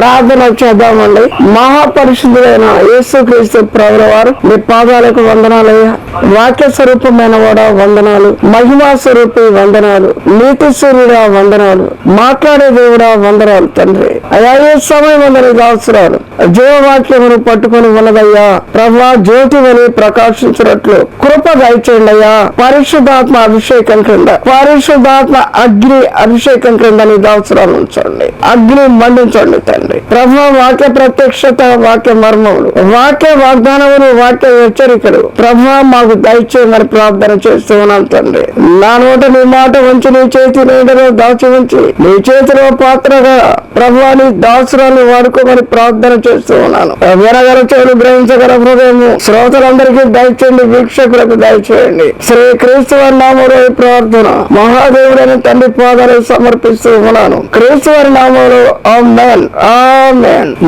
ప్రార్థన చేద్దామండి. మహాపరిశుద్ధులైన యేసుక్రీస్తు ప్రభుల వారు మీ పాదాలకు వందనాలయ్యా వాక్య స్వరూపమైన వాడ వందనాలు. మహిమా స్వరూపి వందనాలు. నీతి సూర్యుడా వందనాలు. మాట్లాడే దేవుడా వందనాలు తండ్రి. అయ్యా ఏ సమయం ఉందని అవసరాలు? జీవవాక్యమును పట్టుకొని ఉన్నదయ్యా. ప్రభా జ్యోతివని ప్రకాశించినట్లు కృప దయచేయండి అయ్యా. పరిశుద్ధాత్మ అభిషేకం క్రింద పరిశుద్ధాత్మ అగ్ని అభిషేకం క్రింద నీ అవసరాలు ఉంచండి. అగ్ని మండించండి తండ్రి. ప్రభా వాక్య ప్రత్యక్షత వాక్య మర్మములు. వాక్య వాగ్దానములు వాక్య హెచ్చరికలు. ప్రభా మాకు దయచేయమని ప్రార్థన చేస్తూ ఉన్నాను తండ్రి. నా నోట నీ మాట ఉంచి నీ చేతి నీడలో దాచి ఉంచి నీ చేతిలో పాత్రగా ప్రభా దాసురాన్ని వాడుకోమని ప్రార్థన చేస్తూ ఉన్నాను. వినగల చెవులు గ్రహించగల హృదయము శ్రోతలందరికీ దయచేయండి వీక్షకులకు దయచేయండి. శ్రీ క్రీస్తు నామంలో ప్రార్థన మహాదేవుడని తండ్రి పాదాలు సమర్పిస్తూ ఉన్నాను. క్రీస్తు వారి నామంలో ఆమెన్. ఆ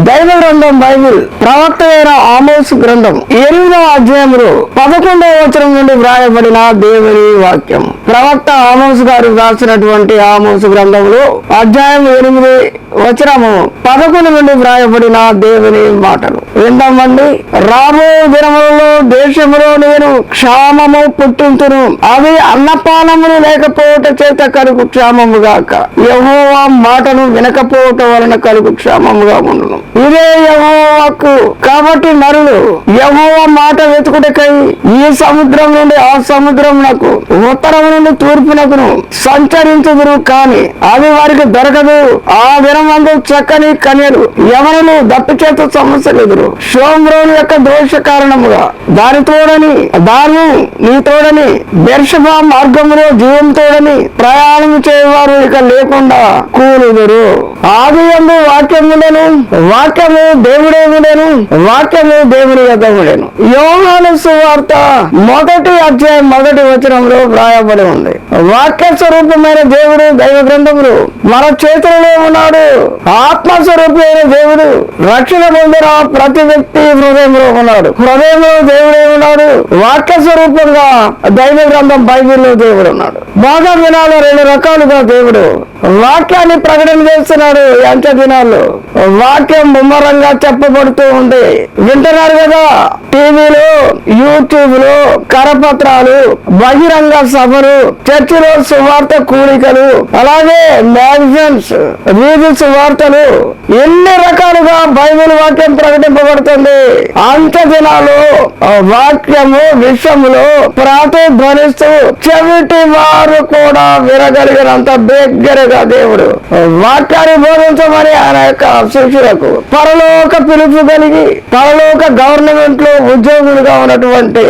దైవ గ్రంథం బైబిల్ ప్రవక్త అయిన ఆమోస్ గ్రంథం ఎనిమిదవ అధ్యాయంలో పదకొండవ వచనం నుండి వ్రాయబడిన దేవుని వాక్యం. ప్రవక్త ఆమోస్ గారు వ్రాసినటువంటి ఆమోస్ గ్రంథంలో అధ్యాయం ఎనిమిది వచనము పదకొండు నుండి వ్రాయబడిన దేవుని మాటలు. విందామండి రాబో దినములలో దేశములో నేను క్షామము పుట్టింతును అవి అన్నపానములు లేకపోవట చేత కలుగు క్షామము గాక. యహోవా మాటను వినకపోవటం వలన కలుగు నామముగా ఉండను. ఇదే యహోవాకు. కాబట్టి నరులు యహోవా మాట వెతుకుటకై ఈ సముద్రం నుండి ఆ సముద్రం నాకు ఉత్తరం నుండి తూర్పునకును సంచరించుదురు కాని అది వారికి దొరకదు. ఆ దినమందు చక్కని కన్యలు ఎవరను దప్పు సమస్యలు ఎదురు షోమ్రోని యొక్క దోష కారణముగా దాని తోడని దాని నీ తోడని బెర్షబా మార్గములో జీవం తోడని ప్రయాణం చేయవారు ఇక లేకుండా కూలుదురు. ఆది ఎందు వాక్యములను వాక్యము దేవుడే ఉండేను వాక్యము దేవుని యొక్క ఉండేను. యోహాను సువార్త మొదటి అధ్యాయం మొదటి వచనంలో వ్రాయబడి ఉంది. వాక్య స్వరూపమైన దేవుడు దైవ గ్రంథములు మన చేతులలో ఉన్నాడు. ఆత్మ స్వరూపమైన దేవుడు రక్షణ పొందిన ప్రతి వ్యక్తి హృదయంలో ఉన్నాడు. హృదయంలో దేవుడే ఉన్నాడు. వాక్య స్వరూపంగా దైవ గ్రంథం బైబిల్లో దేవుడు ఉన్నాడు. బాగా వినాలి రెండు రకాలుగా దేవుడు. వాక్యాన్ని ప్రకటన చేస్తున్నాడు అంత్య దినాల్లో వాక్యం ముమ్మరంగా చెప్పబడుతూ ఉంది. వింటున్నారు కదా? టీవీలో యూట్యూబ్లు కరపత్రాలు బహిరంగ సభలు చర్చిలో సువార్త కూడికలు అలాగే మ్యాగజైన్స్ వీధి సువార్తలు ఎన్ని రకాలుగా బైబిల్ వాక్యం ప్రకటింపబడుతుంది. అంత దినాలు వాక్యము విషయములో ప్రాతిధ్వనిస్తూ చెవిటి వారు కూడా వినగలిగినంత దగ్గరగా దేవుడు. వాక్యాన్ని బోధించమని ఆయన యొక్క శిష్యులకు పరలోక పిలుపు కలిగి పరలోక గవర్నమెంట్లో ఉద్యోగులుగా ఉన్నటువంటి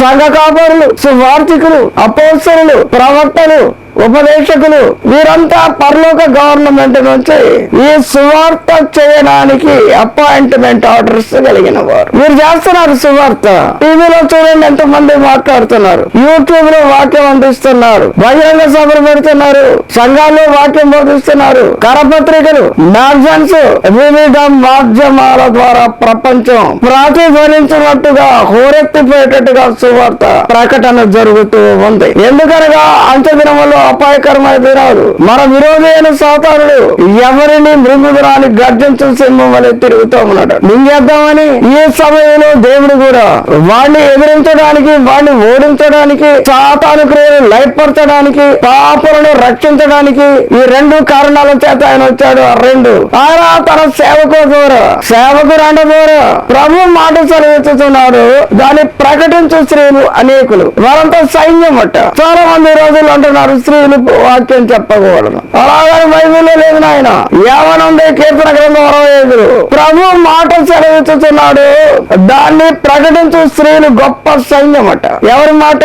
సంఘ కాపరులు సువార్థికులు అపోసరులు ప్రవక్తలు ఉపదేశకులు వీరంతా పరలోక గవర్నమెంట్ నుంచి ఈ సువార్త చేయడానికి అపాయింట్మెంట్ ఆర్డర్స్ కలిగిన వారు మీరు చేస్తున్నారు సువార్త. టీవీలో చూడండి ఎంత మంది మాట్లాడుతున్నారు. యూట్యూబ్లో వాక్యం అందిస్తున్నారు. బహిరంగ సభలు పెడుతున్నారు. సంఘాల్లో వాక్యం బోధిస్తున్నారు. కరపత్రికలు మ్యాగజైన్స్ వివిధ మాధ్యమాల ద్వారా ప్రపంచం ప్రాతిధ్వనించినట్టుగా హోరెత్తిపోయేటట్టుగా సువార్త ప్రకటన జరుగుతూ ఉంది. ఎందుకనగా అంత్య దినములో అపాయకరమైన దినాలు. మన విరోధైన సాతానుడు ఎవరిని మృగుదురాని గర్జించిన సింహం వలె తిరుగుతూ ఉన్నాడు. మింగేద్దామని ఈ సమయంలో దేవుడు కూడా వాడిని ఎదిరించడానికి వాడిని ఓడించడానికి సాతాను క్రియలు లయపరచడానికి పాపలను రక్షించడానికి ఈ రెండు కారణాల చేత ఆయన వచ్చాడు. ఆ రెండు. ఆయన తన సేవకు ద్వారా సేవకు రండ దూర ప్రభు మాట సెలవిస్తున్నాడు దాన్ని ప్రకటించు స్త్రీలు అనేకులు. వారంతా సైన్యం అట్ట. చాలా మంది రోజులు అంటున్నారు స్త్రీలు వాక్యం చెప్పకూడదు. అలాగని బైబిల్లో లేదు నాయన. ఏమనుంది కీర్తన గ్రంథం అరవై ఐదులో ప్రభు మాట సెలవిస్తున్నాడు దాన్ని ప్రకటించు స్త్రీలు గొప్ప సైన్యం అట ఎవరి మాట?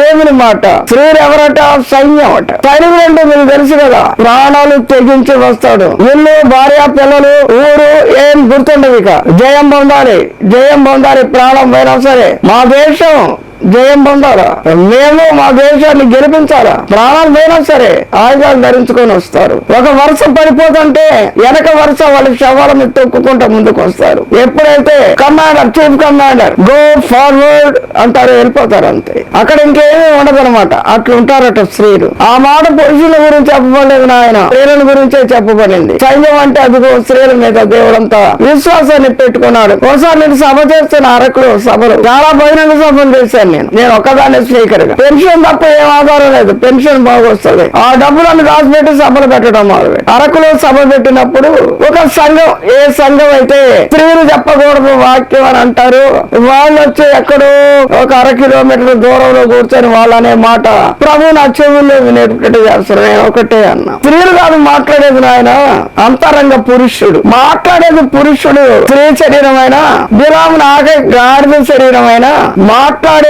దేవుని మాట. స్త్రీలు ఎవరట? సైన్యం అట సైనికుడు అంటే మీకు తెలుసు కదా ప్రాణాలు తెగించి వస్తాడు. ఇల్లు భార్య పిల్లలు ఊరు ఏం గుర్తుండదు ఇక. జయం పొందాలి. జయం పొందాలి. ప్రాణం పోయినా సరే. మా దేశం జయం పొందాలా? మేము మా దేశాన్ని గెలిపించాలా? ప్రాణాలు పోయినా సరే ఆయుధాలు ధరించుకొని వస్తారు. ఒక వరుస పడిపోతుంటే వెనక వరుస వాళ్ళ శవాల మీద తొక్కుకుంటా ముందుకు వస్తారు ఎప్పుడైతే commander chief commander go forward అంటారు వెళ్ళిపోతారు అంతే. అక్కడ ఇంకేమీ ఉండదు అనమాట అట్లా ఉంటారట స్త్రీలు. ఆ మాట పురుషుల గురించి చెప్పబడలేదు నాయన. స్త్రీల గురించే చెప్పబడింది. సైన్యం అంటే అదిగో స్త్రీల మీద దేవుడంతా విశ్వాసాన్ని పెట్టుకున్నాడు. ఒకసారి నేను సభ చేస్తున్న అరకులో సభలు. చాలా బహిరంగ సభలు చేశాను నేను. నేను ఒక్కదాన్ని స్పీకర్గా పెన్షన్ తప్ప ఏం ఆధారం లేదు. పెన్షన్ బాగొస్తుంది. ఆ డబ్బులను దాచిపెట్టి సభలు పెట్టడం మొదలు అరకులో సభ పెట్టినప్పుడు ఒక సంఘం ఏ సంఘం అయితే స్త్రీలు చెప్పకూడదు వాక్యం అని అంటారు వాళ్ళు వచ్చి ఎక్కడో ఒక అర కిలోమీటర్ దూరంలో కూర్చొని వాళ్ళనే మాట ప్రభు నా చెవుల్లో వినేటట్టు చేస్తారు. నేను ఒకటే అన్నా. స్త్రీలు కాదు మాట్లాడేది నాయన అంతరంగ పురుషుడు. మాట్లాడేది పురుషుడు. స్త్రీ శరీరమైన విరామం నాకే గాడిద శరీరమైన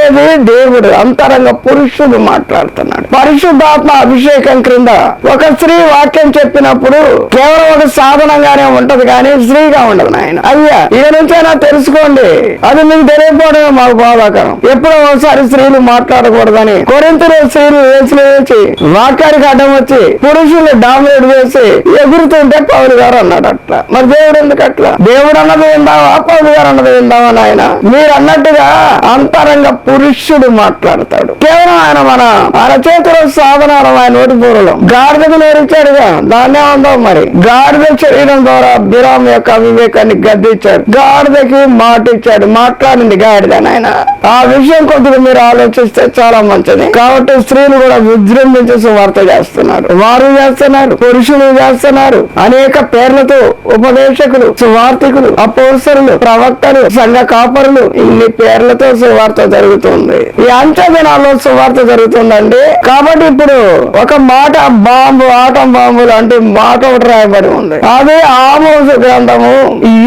మాట్లాడేది దేవుడు అంతరంగ పురుషుడు మాట్లాడుతున్నాడు. పరిశుద్ధాత్మ అభిషేకం క్రింద ఒక స్త్రీ వాక్యం చెప్పినప్పుడు కేవలం ఒక సాధనంగానే ఉంటది కానీ స్త్రీగా ఉండదు నాయన. అయ్యా ఇక నుంచైనా తెలుసుకోండి. అది మీకు తెలియకపోవడమే మాకు బాధాకరం. ఎప్పుడో ఒకసారి స్త్రీలు మాట్లాడకూడదని కొరింతలో స్త్రీలు వేసి వేసి వాక్యానికి అడ్డం వచ్చి పురుషులు డామినేట్ చేసి ఎగురుతుంటే పౌరు గారు అన్నాడు అట్లా. మరి దేవుడు ఎందుకు అట్లా? దేవుడు అన్నది విందావా పౌరు గారు అన్నది విందావా నాయన? మీరు అన్నట్టుగా అంతరంగ పురుషుడు మాట్లాడతాడు. కేవలం ఆయన మన అరచేతుల సాధనాలు ఆయన నోటి పూరలో గాడిదకు నేర్చాడుగా దాన్నే ఉందో మరి. గాడిద శరీరం ద్వారా బిరాం యొక్క అవివేకాన్ని గద్దించాడు. గాడిదకి మాట ఇచ్చాడు. మాట్లాడింది గాడిద ఆయన ఆ విషయం కొద్దిగా మీరు ఆలోచిస్తే చాలా మంచిది. కాబట్టి స్త్రీలు కూడా విజృంభించి సువార్త చేస్తున్నారు. వారు చేస్తున్నారు. పురుషులు చేస్తున్నారు. అనేక పేర్లతో ఉపదేశకులు సువార్థికులు అపోసరులు ప్రవక్తలు సంఘ కాపరులు ఇన్ని పేర్లతో సువార్త జరుగుతుంది. ఈ అంచె దినాల్లో సువార్త జరుగుతుందండి. కాబట్టి ఇప్పుడు ఒక మాట బాంబు ఆటం బాంబులు అంటే మాట ఒకటి రాయబడి ఉంది. అదే ఆమోజ గ్రంథము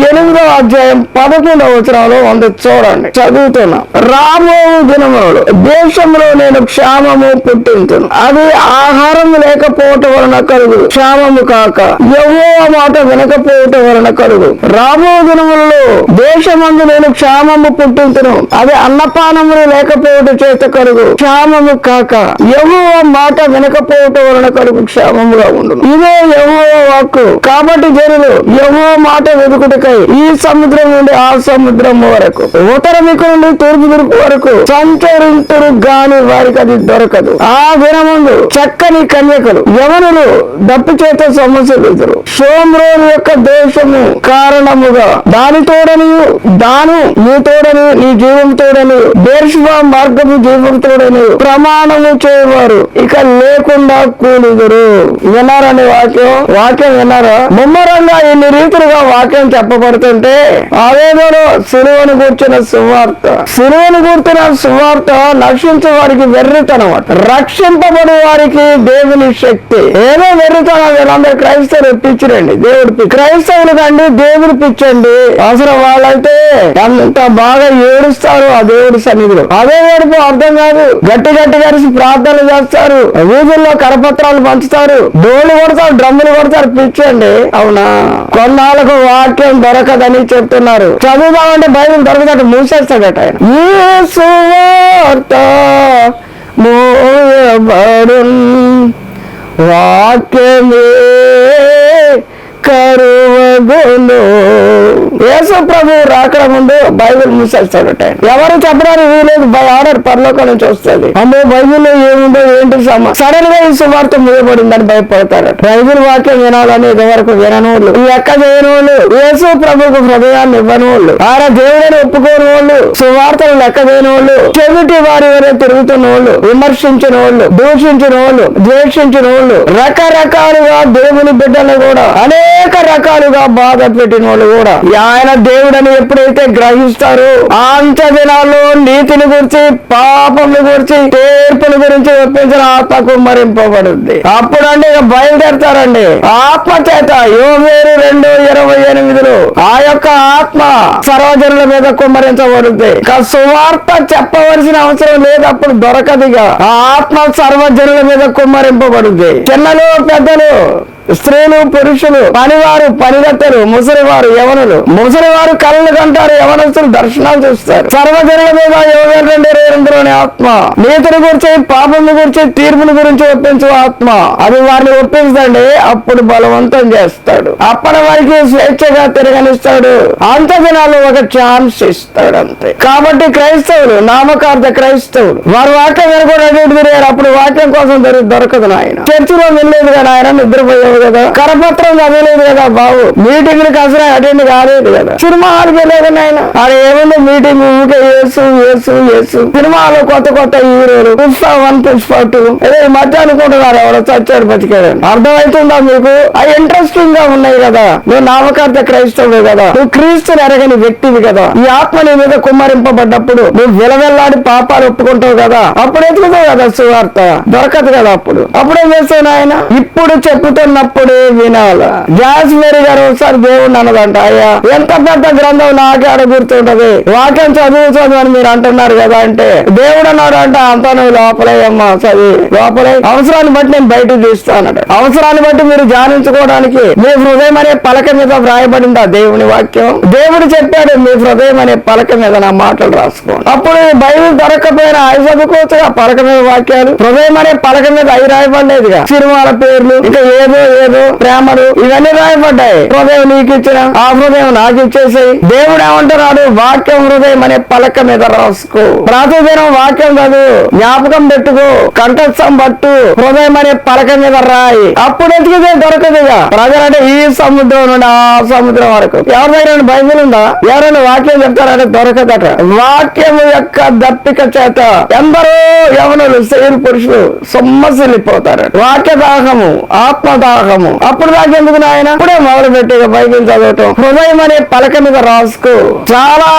ఎనిమిదవ అధ్యాయం పదకొండవ వచనంలో ఉంది. చూడండి చదువుతున్నా. రాబో దినములు దేశంలో నేను క్షామము పుట్టించును. అది ఆహారం లేకపోవటం వలన కలుగు. క్షామము కాక ఎవో మాట వినకపోవటం వలన కలుగు. రాబో దినములలో దేశమందు నేను క్షామము పుట్టించును. అది అన్నపానములు లేకపోవటం చేత కలుగు క్షామము కాక ఎవో మాట వినకపోవటం వలన కలుగు క్షామముగా ఉండును. ఇదే ఎవో వాక్కు. కాబట్టి జనులు ఎవో మాట వెతుకుటకై ఈ సముద్రం నుండి ఆ సముద్రం వరకు ఉత్తర దిక్కు నుండి తూర్పు దిక్కు వరకు సంచరింతురు గాని వారికి అది దొరకదు. ఆ దినముందు చక్కని కన్యకలు యవనులు దప్పు చేత సమస్యలు సోమ్రోలు యొక్క దోషము కారణముగా దాని తోడని దాను నీ తోడని నీ జీవం తోడని దేశమా మార్గము జీవం ప్రమాణము చేయవారు. ఇక లేకుండా కూలుదురు. విన్నారని వాక్యం? వాక్యం విన్నారా? ముమ్మరంగా ఇన్ని రీతులుగా వాక్యం చెప్పబడుతుంటే ఆవేదనలో సిలువను కూర్చున్న సువార్త. సిలువను కూర్చున్న సువార్త నశించే వారికి వెర్రితనం రక్షింపబడి వారికి దేవుని శక్తి. ఏదో వెర్రితనం వీళ్ళందరూ క్రైస్తవులు పిచ్చిరండి. దేవుడు క్రైస్తవులు కండి దేవుడు పిచ్చండి. అవసరం వాళ్ళైతే అంత బాగా ఏడుస్తారు ఆ దేవుడి సన్నిధిలో. అదే ఏడుపు అర్థం కాదు. గట్టి గట్టి కలిసి ప్రార్థనలు చేస్తారు. వీధుల్లో కరపత్రాలు పంచుతారు. డోలు కొడతారు డ్రమ్ములు కొడతారు. పిచ్చండి. అవునా? కొన్నాళ్ళకు వాక్యం దొరకదని చెప్తున్నారు. చదువుదామంటే బైబిల్ దొరకదట మూసేస్తాడట ఆయన. సువార్త మోయబడున్ వాక్యమే కరువగును. యేసు ప్రభు రాకడ ముందు బైబిల్ మూసేస్తాడట. ఎవరు చెప్పడానికి వీలేదు బై ఆర్డర్ పరలోకం నుంచి వస్తుంది. అమ్మో బైబిల్లో ఏముందో ఏంటి సమ? సడన్గా ఈ సువార్త మూయబడిందని భయపడతారు బైబిల్ వాక్యం వినాలని ఇదివరకు విననోళ్ళు. వాళ్ళు ఈ ఎక్క చేయని వాళ్ళు యేసు ప్రభుకు హృదయాన్ని ఇవ్వని వాళ్ళు ఆరా దేవుడని ఒప్పుకోని వాళ్ళు సువార్తలు లెక్క చేయని వాళ్ళు చెవిటి వారి వరే తిరుగుతున్న వాళ్ళు విమర్శించిన వాళ్ళు దూషించిన వాళ్ళు ద్వేషించిన వాళ్ళు రకరకాలుగా దేవుని బిడ్డలు కూడా అనేక రకాలుగా బాధ పెట్టిన వాళ్ళు కూడా ఆయన దేవుడని ఎప్పుడైతే గ్రహిస్తారు ఆ అంత్య దినాల్లో నీతిని గురించి పాపంని గురించి తీర్పుని గురించి ఒప్పించిన ఆత్మ మరింపబడుద్ది. అప్పుడండి ఇక బయలుదేరతారండి. ఆత్మ చేత యోవేరు రెండు ఇరవై ఎనిమిదిలో ఆ యొక్క ఆత్మ సర్వజనుల మీద కుమ్మరించబడుద్ది. ఇక సువార్త చెప్పవలసిన అవసరం లేదు అప్పుడు దొరకదిగా ఆ ఆత్మ సర్వజనుల మీద కుమ్మరింపబడుద్ది. చిన్నలు పెద్దలు స్త్రీలు పురుషులు పనివారు పనిగత్తెలు ముసలివారు యవనులు. ముసలివారు కళ్ళు కంటారు యవనస్తులు దర్శనాలు చూస్తారు. సర్వజనుల మీద యోగం రెండు ఇరవై రెండులోని ఆత్మ. నీతిని గురించి పాపం గురించి తీర్పుని గురించి ఒప్పించు ఆత్మ. అది వారిని ఒప్పించండి అప్పుడు బలవంతం చేస్తాడు. అప్పటి వరకు స్వేచ్ఛగా తిరగనిస్తాడు. అంత దినాలు ఒక ఛాన్స్ ఇస్తాడు అంతే. కాబట్టి క్రైస్తవులు నామకార్థ క్రైస్తవులు వారి వాక్యం వినకుండా తిరిగారు అప్పుడు వాక్యం కోసం దొరి- దొరకదు నాయన. చర్చిలో వెళ్ళలేదు నాయన ఆయన నిద్రపోయావు కదా. కరపత్రం చదవలేదు కదా బాబు. మీటింగ్లకు అసలు అటెండ్ కాలేదు కదా. సినిమా హాల్కి వెళ్ళలేదు నాయన. ఆడ ఏముంది మీటింగ్? ఊకే యేసు యేసు యేసు సినిమాలో కొత్త కొత్త హీరోలు. Pushpa one Pushpa two. అదే ఈ మధ్య అనుకుంటున్నారు ఎవరో చచ్చాడు బతికాడు అర్థమవుతుందా మీకు? అవి ఇంట్రెస్టింగ్గా ఉన్నాయి కదా. నువ్వు నామకార్థ క్రైస్తవుడు కదా. నువ్వు క్రీస్తుని ఎరగని వ్యక్తివి కదా. ఈ ఆత్మ నీ మీద కుమ్మరింపబడ్డప్పుడు నువ్వు విలవెల్లాడి పాపాలు ఒప్పుకుంటావు కదా. అప్పుడు ఎదుగుతావు కదా సువార్త. దొరకదు కదా అప్పుడు. అప్పుడేం చేస్తావు నాయన? ఇప్పుడు చెప్పుతున్నప్పుడే వినాల. జాస్ మేరీ గారు ఒకసారి దేవుడు అన్నదంట అయ్యా ఎంత పెద్ద గ్రంథం నాకే ఆడ గుర్తుంటది. వాక్యం చదువు చదువు అని మీరు అంటున్నారు కదా అంటే దేవుడు అన్నాడు అంటే అంతా నువ్వు లోపలే అమ్మా చదివి లోపలే. అవసరాన్ని బట్టి నేను బయటకు తీస్తానట అవసరాన్ని బట్టి మీరు ధ్యానించుకోవడానికి మీ హృదయం అనే పలక మీద వ్రాయబడిందా దేవుని వాక్యం? దేవుడు చెప్పాడు మీ హృదయం అనే పలక మీద నా మాటలు రాసుకోండి. అప్పుడు బైబిల్ దొరకకపోయినా అవి చదువుకోవచ్చుగా పలక మీద వాక్యాలు హృదయం అనే పలక మీద అవి రాయబడలేదుగా. సినిమాల పేర్లు ఇంకా ఏదో ఏదో ప్రేమలు ఇవన్నీ రాయబడ్డాయి. హృదయం నీకు ఇచ్చిన ఆ హృదయం నాకు ఇచ్చేసాయి దేవుడు ఏమంటున్నాడు వాక్యం హృదయం అనే పలక మీద రాసుకో. ప్రతిదినం వాక్యం చదువు జ్ఞాపకం పెట్టుకో కంఠస్థం పట్టు హృదయం అనే పలక మీద రాయి. అప్పుడు ఎతికితే దొరకదుగా ప్రజలంటే ఈ సముద్రం నుండి ఆ సముద్రం వరకు. ఎవరి దగ్గర బైబిల్ ఉందా? ఎవరైనా వాక్యం చెప్తారంటే దొరకదట. వాక్యము యొక్క దప్పిక చేత ఎందరో యవనులు స్త్రీలు పురుషులు సొమ్మసిల్లిపోతారు వాక్య దాహము ఆత్మ దాహము అప్పుడు దాకా ఎందుకు నాయన? ఇప్పుడే మొదలు పెట్టి బైబిల్ చదవటం. హృదయం అనే పలక మీద రాసుకో చాలా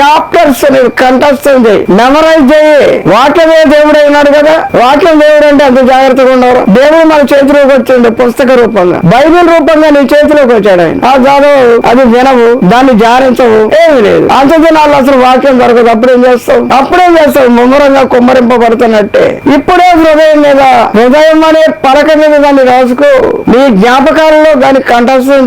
చాప్టర్స్ కంటస్తుంది చేయి. మెమరైజ్ చేయి. వాక్యమే దేవుడు అయినాడు కదా? వాక్యం దేవుడు అంటే అంత జాగ్రత్తగా ఉండవు దేవుడు మన చేతిలోకి వచ్చిండు పుస్తక రూపంగా. బైబిల్ రూపంగా నీ చేతిలోకి వచ్చాడు ఆయన. ఆ చదువు అది వినవు దాన్ని జారించవు ఏమి లేదు. అంత దినాల్లో అసలు వాక్యం దొరకదు. అప్పుడేం చేస్తావు అప్పుడేం చేస్తావు ముమ్మరంగా కుమ్మరింపబడుతున్నట్టే. ఇప్పుడే హృదయం మీద హృదయం అనే పలక మీద దాన్ని రాసుకో. మీ జ్ఞాపకాలలో దాని కంఠస్థం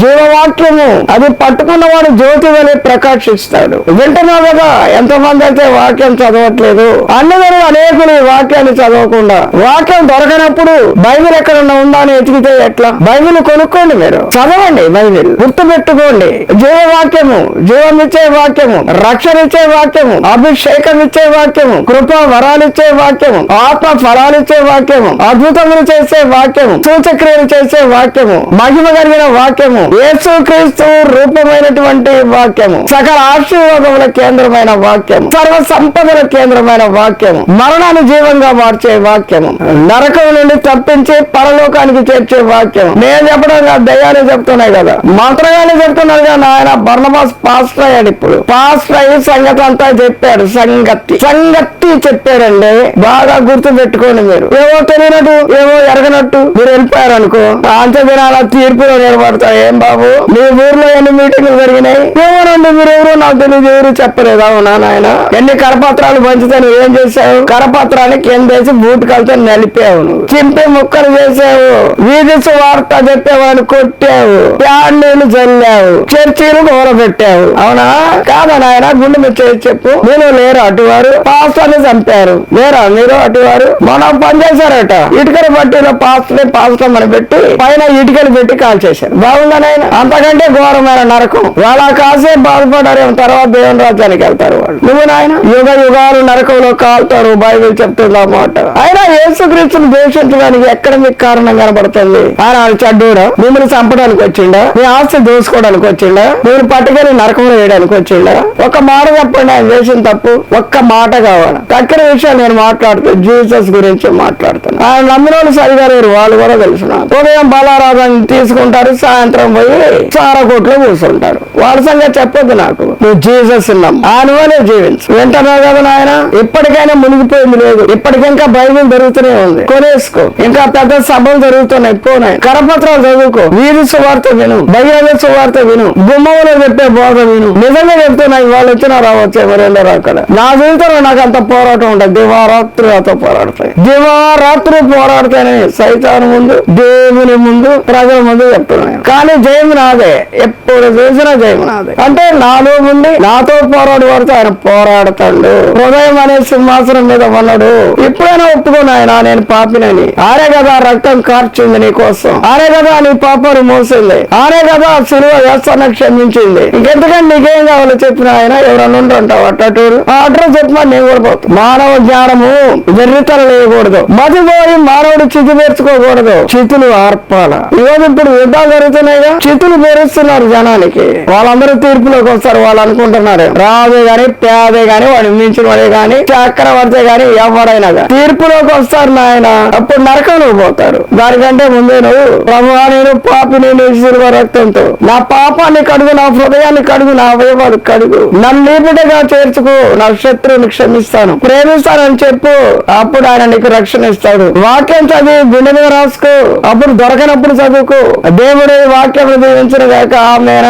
జీవవాక్యము అది పట్టుకున్నవాడు జ్యోతి వలె ప్రకాశిస్తాడు. వింటున్నావుగా ఎంతమంది అయితే వాక్యం చదవట్లేదు? అన్నదరు అనేకులు వాక్యాన్ని చదవకుండా వాక్యం దొరకనప్పుడు బైబిల్ ఎక్కడన్నా ఉందా అని ఎతికితే ఎట్లా? బైబిల్ కొనుక్కోండి మీరు. చదవండి బైబిల్. గుర్తు పెట్టుకోండి జీవవాక్యము జీవమిచ్చే వాక్యము రక్షణ ఇచ్చే వాక్యము అభిషేకం ఇచ్చే వాక్యము కృప వరాలిచ్చే వాక్యము ఆత్మ ఫలాలిచ్చే వాక్యము అద్భుతములు చేసే వాక్యము క్రియలు చేసే వాక్యము మహిమ కలిగిన వాక్యము యేసు క్రీస్తు రూపమైనటువంటి వాక్యము సకల ఆశీర్వాదముల కేంద్రమైన వాక్యము సర్వ సంపదల కేంద్రమైన వాక్యము మరణాన్ని జీవంగా మార్చే వాక్యము నరకం నుండి తప్పించి పరలోకానికి చేర్చే వాక్యం నేను చెప్పడం కాదు దయ్యాలే చెప్తున్నాయి కదా. మంత్రగానే చెప్తున్నారు కదా ఆయన బర్ణబాస్ పాస్టర్ అయ్యాడు ఇప్పుడు. పాస్టర్ అయ్యి సంగతి అంతా చెప్పాడు సంగతి. సంగతి చెప్పాడండి బాగా గుర్తు పెట్టుకోండి మీరు. ఏవో తెలియనట్టు ఏవో ఎరగనట్టు మీరు వెళ్ళిపోయారు. అనుకో అంత దినాల తీర్పులో నిలబడతాయి. ఏం బాబు? మీ ఊర్లో ఎన్ని మీటింగ్లు జరిగినాయి? ఏమోనండి మీరు ఎవరు నాకు తెలియదు చెప్పలేదు? అవునా నాయన? ఎన్ని కరపత్రాలు పంచితే నువ్వు ఏం చేసావు కరపత్రాన్ని కింద వేసి బూట్ కలితో నలిపావు చింపి ముక్కలు చేసావు వీధి వార్త చెప్పేవాడిని కొట్టావు. ప్యాండీలు చల్లావు చర్చీలు పెట్టావు అవునా? కాదా నాయన? గుండె మీద చెప్పు. నేను లేరు అటువారు. పాస్టర్ని చంపారు. లేరా మీరు అటువారు? మనం పనిచేశారట. ఇటుకల బట్టిలో పాస్టర్ పాస్టర్ అని పెట్టి పైన ఇటుకలు పెట్టి కాల్చేశారు. బాగుందని బాగుందా నాయన? అంతకంటే ఘోరమైన నరకం. వాళ్ళ కాసే బాధపడారేమో తర్వాత దేవుని రాజ్యానికి వెళ్తారు వాళ్ళు. నువ్వు నాయన? యుగ యుగాలు నరకంలో కాలుతారు బైబిల్ చెప్తుందా మాట? ఆయన యేసుక్రీస్తుని ద్వేషించడానికి ఎక్కడ మీకు కారణం కనబడుతుంది? ఆయన ఆయన చెడ్డోడా? మిమ్మల్ని చంపడానికి వచ్చిండా? మీ ఆస్తి దోసుకోవడానికి వచ్చిండా? మీరు పట్టుకొని నరకంలో వేయడానికి వచ్చిండా? ఒక మాట చెప్పండి ఆయన చేసిన తప్పు ఒక్క మాట కావాలి? తక్కిన విషయాలు నేను మాట్లాడుతూ జీసస్ గురించి మాట్లాడుతాను ఆయన నమ్మిన వాళ్ళు సరిగా లేరు వాళ్ళు కూడా తెలుసు. ఉదయం బలారాధన తీసుకుంటారు సాయంత్రం పోయి సారకోట్లో కూర్చుంటారు. వాడి సంగతి చెప్పొద్దు నాకు. నువ్వు జీసస్ నమ్ము. ఆయన జీవించు. వింటున్నావు కదా నాయన? ఇప్పటికైనా మునిగిపోయింది లేదు. ఇప్పటికింకా బైబిల్ జరుగుతూనే ఉంది. కొనేసుకో. ఇంకా పెద్ద సభలు జరుగుతున్నాయి. పోనాయి కరపత్రాలు చదువుకో. వీధి సువార్త విను. బయ్యాల సువార్త విను. గుమ్మలో చెప్పే బోధ విను. నిజంగా చెప్తున్నా వాళ్ళు వచ్చినా రావచ్చు? ఎవరెండో అక్కడ. నా జీవితంలో నాకు అంత పోరాటం ఉండదు. దివారాత్రి నాతో పోరాడతాయి. దివారాత్రి పోరాడతానే సైతాను ముందు దేవుని ముందు ప్రజల ముందు చెప్తున్నాను కానీ జయం నాదే. ఎప్పుడు చూసినా జయం నాదే. అంటే నాలో ఉండి నాతో పోరాడు వరకు ఆయన పోరాడతాడు. హృదయం అనే సింహాసనం మీద ఉన్నాడు. ఎప్పుడైనా ఒప్పుకున్నా ఆయన నేను పాపినని. ఆరే కదా రక్తం కార్చింది నీ కోసం. ఆరే కదా నీ పాపను మోసింది. ఆరే కదా సులువ వేస్తాన క్షమించింది. ఇంకెందుకంటే నీకేం కావాలో చెప్పిన ఆయన ఎవరన్నా ఉండంటావు? అట్టూరు ఆ అడ్రస్ చెప్పినా నేను కూడా పోతాను మానవ జ్ఞానము వెర్రితల లేకూడదు మతిపోయి మానవుడు చితి చేతులు ఆర్పాల. ఈరోజు ఇప్పుడు యుద్ధాలు జరుగుతున్నాయిగా. చేతులు పేరుస్తున్నారు జనానికి. వాళ్ళందరూ తీర్పులోకి వస్తారు వాళ్ళు అనుకుంటున్నారు. రాజే గాని పేదే గాని వాడు మించిన వాడే గాని చక్రవర్తి గాని ఎవరైనా తీర్పులోకి వస్తారు నాయన. అప్పుడు నరకంలో పోతారు. దానికంటే ముందే నువ్వు ప్రభువా నేను పాపి నేను రక్తంతో. నా పాపాన్ని కడుగు నా హృదయాన్ని కడుగు నా అవయవాలు కడుగు. నన్ను నీపిటగా చేర్చుకో. నా శత్రువుని క్షమిస్తాను. ప్రేమిస్తానని చెప్పు. అప్పుడు ఆయన నీకు రక్షణ ఇస్తాడు. వాక్యం చదివి గుండె మీద రాసుకో. అప్పుడు దొరకనప్పుడు చదువుకో. దేవుడు వాక్యం దీవించిన గాక. ఆమె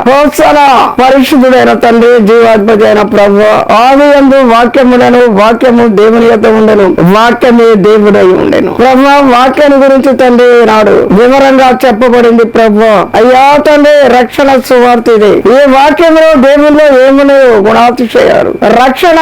ప్రోత్సాహ పరిశుద్ధుడైన తండ్రి జీవాధిపతి అయిన ప్రభు ఆది ఎందు వాక్యముడను వాక్యము దేవుని యొక్క ఉండను. వాక్యమే దేవుడై ఉండెను. ప్రభు వాక్యాన్ని గురించి తండ్రి నాడు వివరంగా చెప్పబడింది ప్రభు. అయ్యా తండ్రి రక్షణ సువార్త ఇది ఈ వాక్యంలో దేవుల్లో ఏమని గుణాతిశయాలు. రక్షణ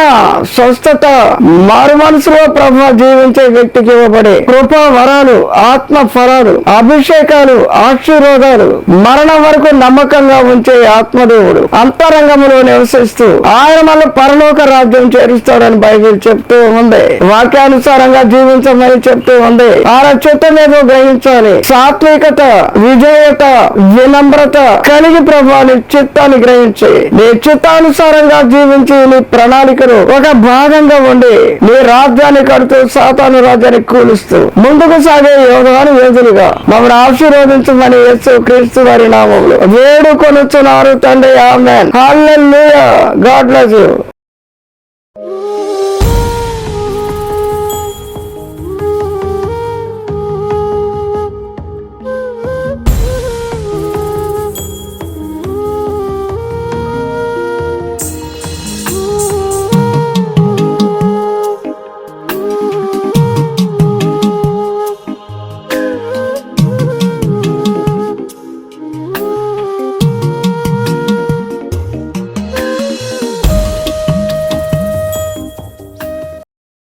స్వస్థత మారు మనసులో ప్రభు జీవించే వ్యక్తికి ఇవ్వబడే కృప వరాలు ఆత్మ ఫలాలు అభిషేకాలు ఆశీర్వాదాలు మరణం వరకు నమ్మకంగా ఉంచే ఆత్మదేవుడు అంతరంగంలో నివసిస్తూ ఆయన మన పరలోక రాజ్యం చేరుస్తాడని బైబిల్ చెప్తూ ఉంది. వాక్యానుసారంగా జీవించమని చెప్తూ ఉంది. ఆయన చిత్తమేదో గ్రహించాలి. సాత్వికత విజయత వినమ్రత కలిగి ప్రభాని చిత్తాన్ని గ్రహించి నీ చిత్తానుసారంగా జీవించి నీ ప్రణాళికను ఒక భాగంగా ఉండి నీ రాజ్యాన్ని కడుతూ సాతాను రాజ్యాన్ని కూలుస్తూ ముందుకు సాగే యోగాను వారి ఎదురుగా మమ్మల్ని ఆశీర్వదించమని యేసు క్రీస్తు వారి నామంలో వేడుకొనుచున్నారు తండ్రి. Amen. Hallelujah. God bless you.